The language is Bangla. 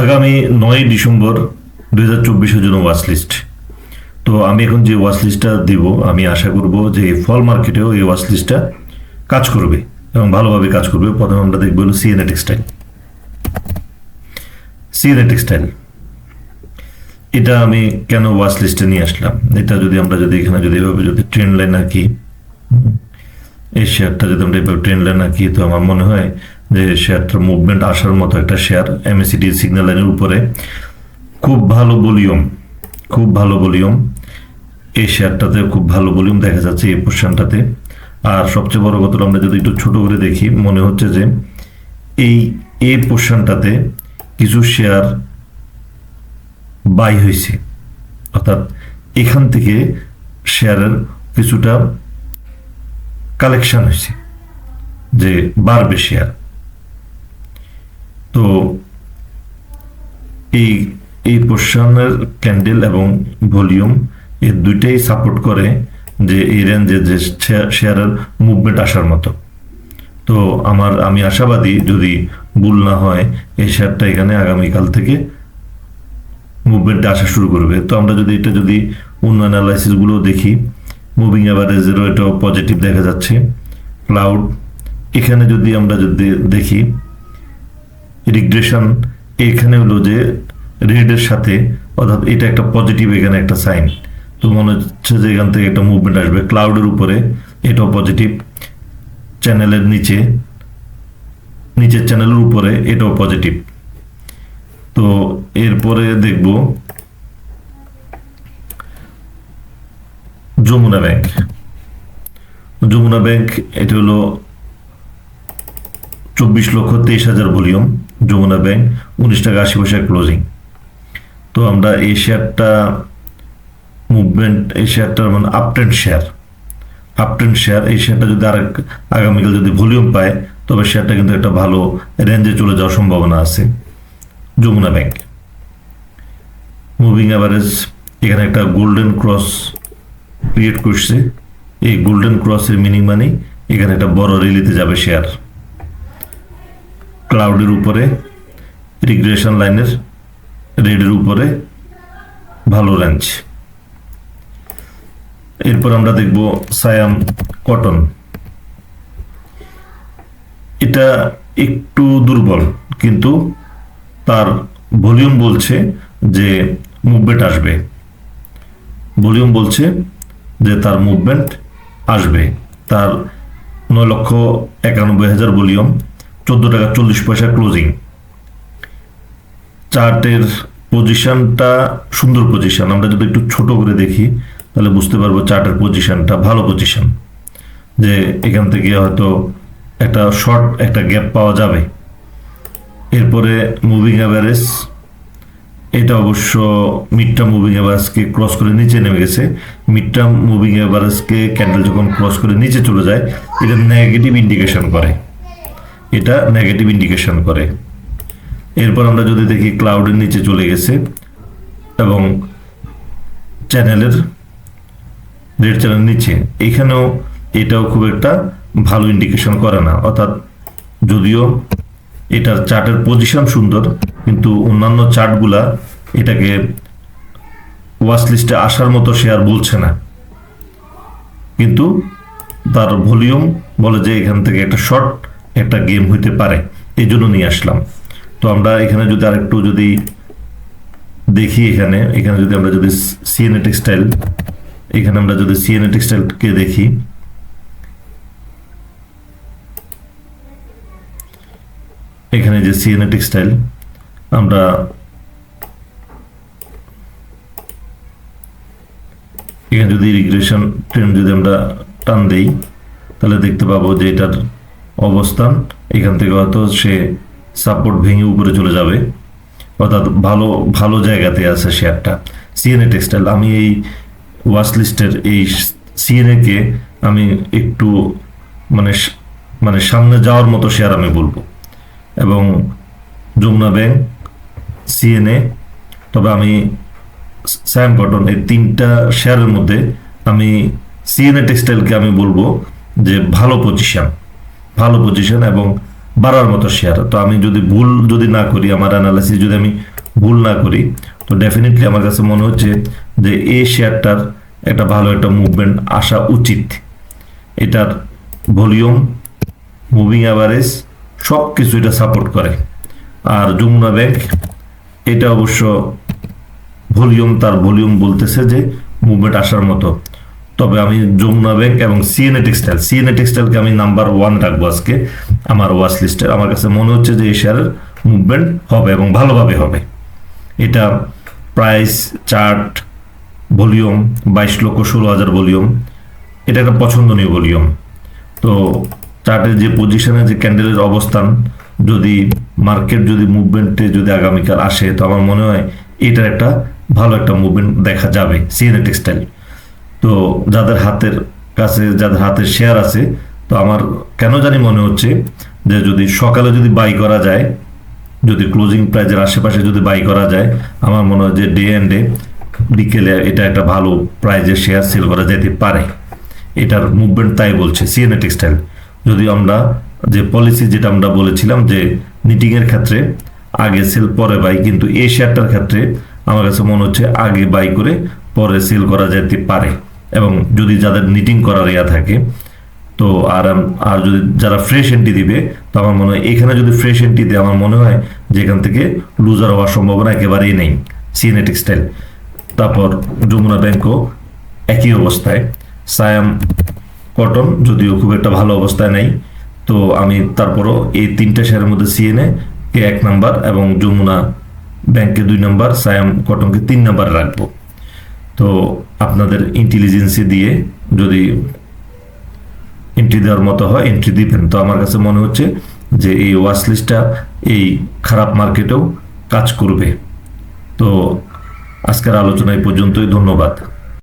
আগামী নয় ডিসেম্বর দুই হাজার চব্বিশের জন্য ওয়াচ লিস্ট তো আমি এখন যে ওয়াচ লিস্টটা দিব, আমি আশা করব যে ফল মার্কেটেও এই ওয়াচ লিস্টটা কাজ করবে এবং ভালোভাবে কাজ করবে। প্রথমে আমরা দেখব হলো সিএনএ টেক্সটাইল সিএনএ টেক্সটাইল এটা আমি কেন ওয়াচ লিস্টে নিয়ে আসলাম? এটা যদি আমরা যদি এখানে যদি এভাবে যদি ট্রেন লাইন আঁকি এই শেয়ারটা যদি আমরা এভাবে ট্রেন লাইন আঁকি, তো আমার মনে হয় যে শেয়ারটার মুভমেন্ট আসার মতো একটা শেয়ার এমএসিডি সিগন্যাল লাইনের উপরে, খুব ভালো ভলিউম খুব ভালো ভলিউম এই শেয়ারটাতে খুব ভালো ভলিউম দেখা যাচ্ছে এই পোর্শনটাতে আর সবচেয়ে বড় কথা আমরা যদি একটু ছোট করে দেখি, মনে হচ্ছে যে এই এই পোর্শনটাতে কিছু শেয়ার বাই হয়েছে। অর্থাৎ এখান থেকে শেয়ারের কিছুটা কালেকশন হয়েছে, যে বাড়বে শেয়ার তো এই এই পোর্শনের ক্যান্ডেল এবং ভলিউম এই দুইটাই সাপোর্ট করে যে এই রেঞ্জে যে শেয়ার- শেয়ারের মুভমেন্ট আসার মতো। তো আমার, আমি আশাবাদী যদি ভুল না হয়, এই শেয়ারটা এখানে আগামীকাল থেকে মুভমেন্টে আসা শুরু করবে। তো আমরা যদি এটা যদি অন্য অ্যানালাইসিসগুলো দেখি মুভিং অ্যাভারেজেরও এটাও পজিটিভ দেখা যাচ্ছে। ক্লাউড এখানে যদি আমরা যদি দেখি রিগ্রেশন এখানে হলো যে রেডের সাথে অর্থাৎ এটা একটা পজিটিভ এখানে একটা সাইন তো মনে হচ্ছে যে এখান থেকে একটা মুভমেন্ট আসবে। ক্লাউডের উপরে এটাও পজিটিভ চ্যানেলের নিচে, নিচের চ্যানেলের উপরে এটাও পজিটিভ তো এরপরে দেখব যমুনা ব্যাংক যমুনা ব্যাংক এটা হলো চব্বিশ লক্ষ তেইশ হাজার ভলিউম। যমুনা ব্যাংক উনিশ টাকা আশি পয়সা ক্লোজিং তো আমরা এই শেয়ারটা মুভমেন্ট এই শেয়ারটার মানে আপট্রেন্ড শেয়ার আপট্রেন্ড শেয়ার এই শেয়ারটা যদি আরেক, আগামীকাল যদি ভলিউম পায়, তবে শেয়ারটা কিন্তু একটা ভালো রেঞ্জে চলে যাওয়ার সম্ভাবনা আছে যমুনা ব্যাংক মুভিং অ্যাভারেজ এখানে একটা গোল্ডেন ক্রস ক্রিয়েট করছে। এই গোল্ডেন ক্রসের মিনিং মানে এখানে একটা বড় রিলিতে যাবে শেয়ার ক্লাউডের উপরে রিগ্রেশন লাইনের রেডের উপরে ভালো রেঞ্জ এরপর আমরা দেখব সায়াম কটন এটা একটু দুর্বল, কিন্তু তার ভলিউম বলছে যে মুভমেন্ট আসবে। ভলিউম বলছে যে তার মুভমেন্ট আসবে। তার নয় লক্ষ একানব্বই হাজার ভলিউম চোদ্দ টাকা চল্লিশ পয়সা ক্লোজিং চার্টের পজিশনটা সুন্দর পজিশন আমরা যদি একটু ছোট করে দেখি, তাহলে বুঝতে পারব চার্টের পজিশনটা ভালো পজিশন যে এখান থেকে হয়তো একটা শর্ট একটা গ্যাপ পাওয়া যাবে। এরপরে মুভিং অ্যাভারেজ এটা অবশ্য মিডটার্ম মুভিং অ্যাভারেজকে ক্রস করে নিচে নেমে গেছে। মিডটার্ম মুভিং অ্যাভারেজকে ক্যান্ডেল যখন ক্রস করে নিচে চলে যায়, এটা নেগেটিভ ইন্ডিকেশন করে। এটা নেগেটিভ ইন্ডিকেশন করে। এরপর আমরা যদি দেখি ক্লাউডের নিচে চলে গেছে এবং চ্যানেলের রেড চ্যানেল নিচে। এখানেও এটাও খুব একটা ভালো ইন্ডিকেশন করে না। অর্থাৎ যদিও এটার চার্টের পজিশন সুন্দর, কিন্তু অন্যান্য চার্টগুলা এটাকে ওয়াচ লিস্টে আসার মতো শেয়ার বলছে না। কিন্তু তার ভলিউম বলে যে এখান থেকে একটা শর্ট একটা গেম হইতে পারে এই জন্য নিয়ে আসলাম। তো আমরা এখানে যদি আরেকটু যদি দেখি এখানে এখানে যদি আমরা যদি সিএনএ টেক্সটাইল এখানে আমরা যদি সিএনএ টেক্সটাইলকে দেখি। এখানে যে সিএনএ টেক্সটাইল আমরা এখানে যদি রিগ্রেশন ট্রেন্ড যদি আমরা টান দেই, তাহলে দেখতে পাবো যে এটার অবস্থান, এখান থেকে হয়তো সে সাপোর্ট ভেঙে উপরে চলে যাবে। অর্থাৎ ভালো ভালো জায়গাতে আছে শেয়ারটা। সিএনএ টেক্সটাইল আমি এই ওয়াচ লিস্টের এই সিএনএ কে আমি একটু মানে মানে সামনে যাওয়ার মতো শেয়ার আমি বলব। এবং যমুনা ব্যাংক সিএনএ তবে আমি স্যাম কটন এই তিনটা শেয়ারের মধ্যে আমি সিএনএ টেক্সটাইলকে আমি বলব যে ভালো পজিশন ভালো পজিশন এবং বাড়ার মতো শেয়ার তো আমি যদি ভুল যদি না করি, আমার অ্যানালাইসিস যদি আমি ভুল না করি, তো ডেফিনেটলি আমার কাছে মনে হচ্ছে যে এই শেয়ারটার একটা ভালো একটা মুভমেন্ট আসা উচিত। এটার ভলিউম মুভিং অ্যাভারেজ সব কিছু এটা সাপোর্ট করে। আর যমুনা ব্যাংক এটা অবশ্য ভলিউম তার ভলিউম বলতেছে যে মুভমেন্ট আসার মতো। তবে আমি যমুনা ব্যাংক এবং সিএনএ টেক্সটাইল সিএনএ টেক্সটাইলকে আমি নাম্বার ওয়ান রাখব আজকে আমার ওয়াচ লিস্টে আমার কাছে মনে হচ্ছে যে এই শেয়ারের মুভমেন্ট হবে এবং ভালোভাবে হবে। এটা প্রাইস চার্ট ভলিউম বাইশ লক্ষ ষোলো হাজার ভলিউম এটা একটা পছন্দনীয় ভলিউম তো চার্টের যে পজিশনে যে ক্যান্ডেলের অবস্থান, যদি মার্কেট যদি মুভমেন্টে যদি আগামীকাল আসে, তো আমার মনে হয় এটার একটা ভালো একটা মুভমেন্ট দেখা যাবে সিএনএ টেক্সটাইল তো যাদের হাতের কাছে, যাদের হাতের শেয়ার আছে, তো আমার কেন জানি মনে হচ্ছে যে যদি সকালে যদি বাই করা যায়, যদি ক্লোজিং প্রাইজের আশেপাশে যদি বাই করা যায়, আমার মনে হয় যে ডে অ্যান্ড ডে বিকেলে এটা একটা ভালো প্রাইজের শেয়ার সেল করা যেতে পারে। এটার মুভমেন্ট তাই বলছে সিএনএ টেক্সটাইল যদি আমরা যে পলিসি যেটা আমরা বলেছিলাম যে নিটিং এর ক্ষেত্রে আগে সেল পরে বাই কিন্তু এই শেয়ারটার ক্ষেত্রে আমার কাছে মনে হচ্ছে আগে বাই করে পরে সেল করা যেতে পারে। এবং যদি যাদের নিটিং করার ইয়া থাকে, তো আর আর যদি যারা ফ্রেশ এন্ট্রি দিবে, তো আমার মনে হয় এখানে যদি ফ্রেশ এন্ট্রি দেয়, আমার মনে হয় যে এখান থেকে লুজার হওয়ার সম্ভাবনা একেবারেই নেই সিএনএ টেক্সটাইল তারপর যমুনা ব্যাংকও একই অবস্থায়। সায়াম কটন যদিও খুব একটা ভালো অবস্থায় নেই, তো আমি তারপরও এই তিনটা শেয়ারের মধ্যে সিএনএ কে এক নাম্বার এবং যমুনা ব্যাংকে দুই নাম্বার সায়াম কটনকে তিন নাম্বার রাখব। তো আপনাদের ইন্টেলিজেন্সি দিয়ে যদি এন্ট্রি দেওয়ার মতো হয় এন্ট্রি দিবেন। তো আমার কাছে মনে হচ্ছে যে এই ওয়াচ লিস্টটা এই খারাপ মার্কেটেও কাজ করবে। তো আজকের আলোচনা এই পর্যন্তই, ধন্যবাদ।